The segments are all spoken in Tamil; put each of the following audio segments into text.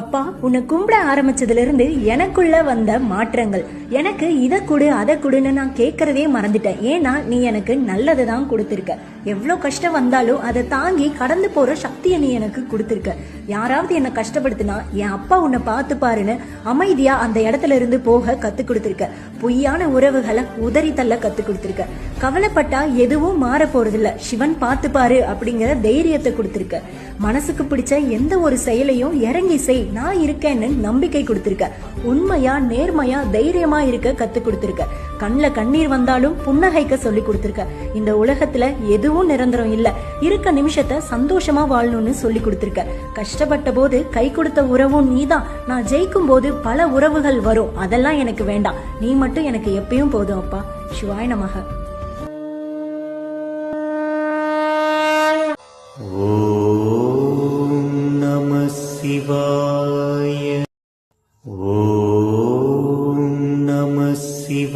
அப்பா உன்னை கும்பிட ஆரம்பிச்சதுல இருந்து எனக்குள்ள வந்த மாற்றங்கள். எனக்கு இதை கொடு அதை கொடுன்னு நான் கேட்கறதே மறந்துட்டேன். ஏன்னா நீ எனக்கு நல்லதை தான் கொடுத்துருக்க. எவ்வளோ கஷ்டம் வந்தாலும் அதை தாங்கி கடந்து போற சக்தியை நீ எனக்கு கொடுத்துருக்க. யாராவது என்னை கஷ்டப்படுத்தினா என் அப்பா உன்னை பார்த்து பாருன்னு அமைதியா அந்த இடத்துல இருந்து போக கத்து கொடுத்துருக்க. பொய்யான உறவுகளை உதறி தள்ள கத்து கொடுத்துருக்க. கவலைப்பட்டா எதுவும் மாற போறதில்ல. சிவன் பார்த்து பாரு அப்படிங்கிற தைரியத்தை கொடுத்துருக்க. மனசுக்கு பிடிச்ச எந்த ஒரு செயலையும் இறங்கி செய். நான் இருக்கேன்னு நம்பிக்கை கொடுத்துருக்க. உண்மையா நேர்மையா தைரியமா இருக்க கத்து கொடுத்துருக்க. கண்ணில் கண்ணீர் வந்தாலும் புன்னகைக்க சொல்லி கொடுத்துருக்க. இந்த உலகத்துல எதுவும் நிரந்தரம் இல்ல. இருக்க நிமிஷத்தை சந்தோஷமா வாழணும்னு சொல்லி கொடுத்துருக்க. கஷ்டப்பட்ட போது கை கொடுத்த உறவும் நீதான். நான் ஜெயிக்கும் போது பல உறவுகள் வரும். அதெல்லாம் எனக்கு வேண்டாம். நீ மட்டும் எனக்கு எப்பயும் போதும் அப்பா. சிவாய நமக.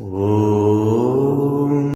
Oh.